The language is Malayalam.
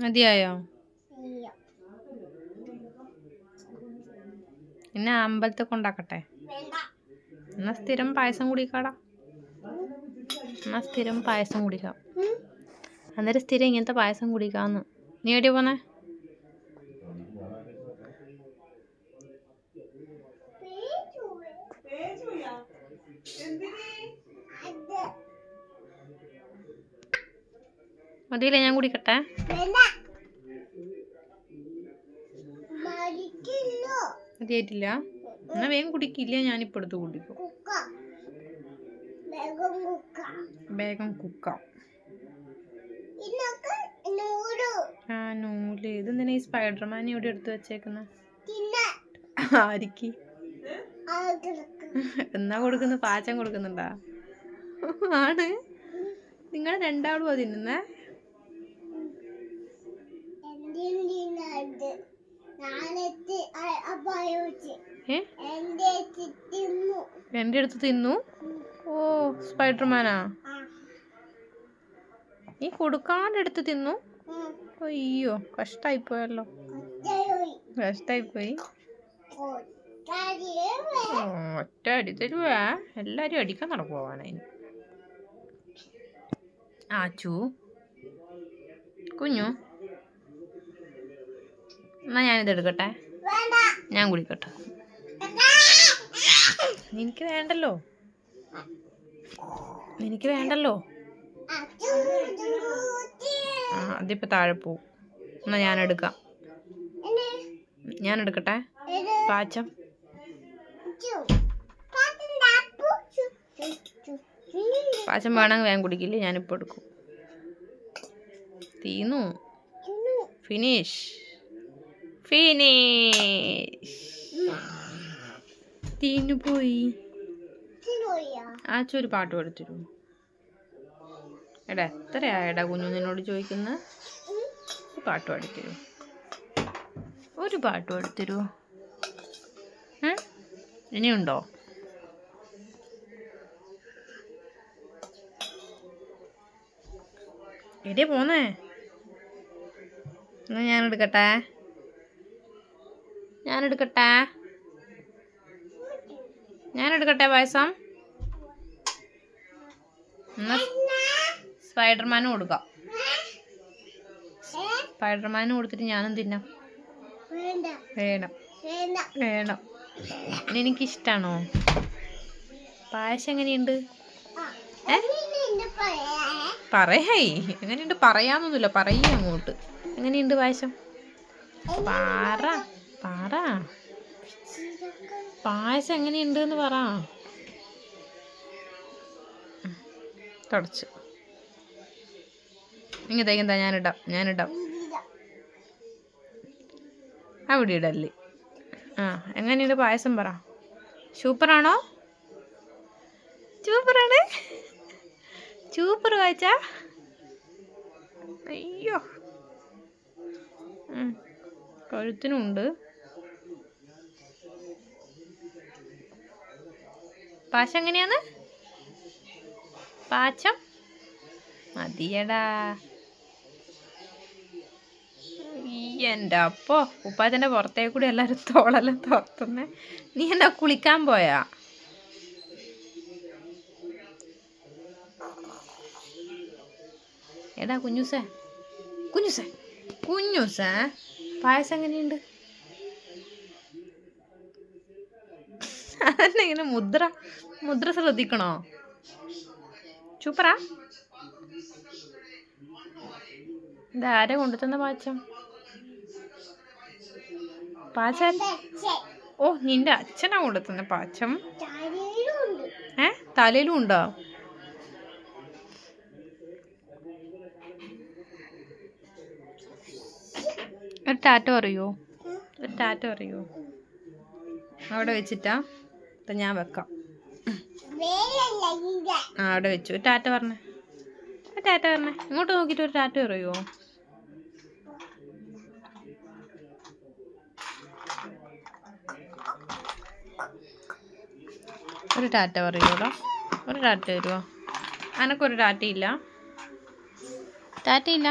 മതിയായോ? പിന്നെ അമ്പലത്തിൽ കൊണ്ടാക്കട്ടെ. എന്നാ സ്ഥിരം പായസം കുടിക്കാടാ. എന്നാ സ്ഥിരം പായസം കുടിക്കാം. അന്നേരം സ്ഥിരം ഇങ്ങനത്തെ പായസം കുടിക്കാന്ന്. നീ എവിടെയാ പോന്നെ? മതിയില്ലേ ഞാൻ കുടിക്കട്ടെ? മതിയായിട്ടില്ല. എന്നാ വേഗം കുടിക്കില്ല ഞാനിപ്പോൾ എടുത്ത് കുടിക്കും. വേഗം കുക്ക. ആ നൂൽ. ഇതെന്തിനാ ഈ സ്പൈഡർമാൻ ഇവിടെ എടുത്ത് വെച്ചേക്കുന്ന? ആരിക്ക്? എന്നാ കൊടുക്കുന്നു? പാചകം കൊടുക്കുന്നുണ്ടാ? ആണ്. നിങ്ങൾ രണ്ടാളും ആ തിന്നുന്നേ? എന്റെ അടുത്ത് തിന്നു. ഓ സ്പൈഡർമാനാ? നീ കൊടുക്കാണ്ട് എടുത്ത് തിന്നു? അയ്യോ കഷ്ടായി പോയല്ലോ കഷ്ടായി പോയി ഒറ്റ അടി തരുവാ. എല്ലാരും അടിക്കാൻ നടക്കുവാനായി ആച്ചു. കുഞ്ഞു. എന്നാ ഞാനിത് എടുക്കട്ടെ? ഞാൻ കുടിക്കട്ടെ എനിക്ക് വേണ്ടല്ലോ. എനിക്ക് വേണ്ടല്ലോ. ആ അതിപ്പോ താഴെ പോവും. എന്നാ ഞാൻ എടുക്കാം. ഞാൻ എടുക്കട്ടെ? പാച്ചം. പാച്ചം വേണമെങ്കിൽ വേഗം കുടിക്കില്ലേ? ഞാനിപ്പോൾ എടുക്കും. തീന്നു ഫിനിഷ് ഫിനിഷ് തീന്നു പോയി. ആച്ചു ഒരു പാട്ട് പഠിച്ചിരു എടാ എത്രയായടാ കുഞ്ഞു നിന്നോട് ചോദിക്കുന്ന? പാട്ട് പാടിത്തരൂ. ഒരു പാട്ട് പാടിത്തരൂ. ഏ? ഇനിയുണ്ടോ? എടേ പോന്നേ. എന്നാ ഞാൻ എടുക്കട്ടെ? ഞാൻ എടുക്കട്ടെ പായസം? സ്പൈഡർമാനും കൊടുക്കാം. സ്പൈഡർമാനും കൊടുത്തിട്ട് ഞാനും തിന്നാം. വേണം. വേണം. എനിക്കിഷ്ടാണോ? പായസം എങ്ങനെയുണ്ട്? പറയായി എങ്ങനെയുണ്ട്? പറയാന്നൊന്നുമില്ല പറയേ അങ്ങോട്ട്. എങ്ങനെയുണ്ട് പായസം? പറ. പറ. പായസം എങ്ങനെയുണ്ട് എന്ന് പറ. തുടച്ചു. ഇങ്ങനത്തേക്ക് എന്താ? ഞാനിടാം. ഞാനിടാം. അവിടെ ഇടല്ലേ. ആ എങ്ങനെയുണ്ട് പായസം പറ. സൂപ്പറാണോ? സൂപ്പറാണ്. സൂപ്പർ വായിച്ച. അയ്യോ. കഴുത്തിനുണ്ട്. പാശം എങ്ങനെയാന്ന് പാച്ചം മതിയടാ. എന്റെ അപ്പോ ഉപ്പാച്ചന്റെ പുറത്തേ കൂടി എല്ലാവരും തോളെല്ലാം തുറത്തുന്നേ. നീ എന്താ കുളിക്കാൻ പോയാ? എടാ കുഞ്ഞുസേ. കുഞ്ഞുസേ. കുഞ്ഞുസേ. പായസം എങ്ങനെയുണ്ട്? ഇങ്ങനെ മുദ്ര മുദ്ര ശ്രദ്ധിക്കണോ? സൂപ്പറാ ഇതാരെ കൊണ്ടുതന്ന പാച്ചം? പാച്ചൻ? ഓ നിന്റെ അച്ഛനാ കൊണ്ടുത്തന്ന പാച്ചം. ഏ തലയിലും ഉണ്ടോ? ഒരു ടാറ്റോ അറിയോ? ഒരു ടാറ്റോ അറിയോ? അവിടെ വെച്ചിട്ടാ? ഇപ്പം ഞാൻ വെക്കാം. ആ അവിടെ വെച്ചു. ഒരു ടാറ്റ പറഞ്ഞേ. ടാറ്റ പറഞ്ഞേ. ഇങ്ങോട്ട് നോക്കിയിട്ട് ഒരു ടാറ്റ പറയുമോ ഒരു ടാറ്റ പറയുമോടോ ഒരു ടാറ്റ തരുമോ അനക്കൊരു ടാറ്റയില്ല ടാറ്റയില്ല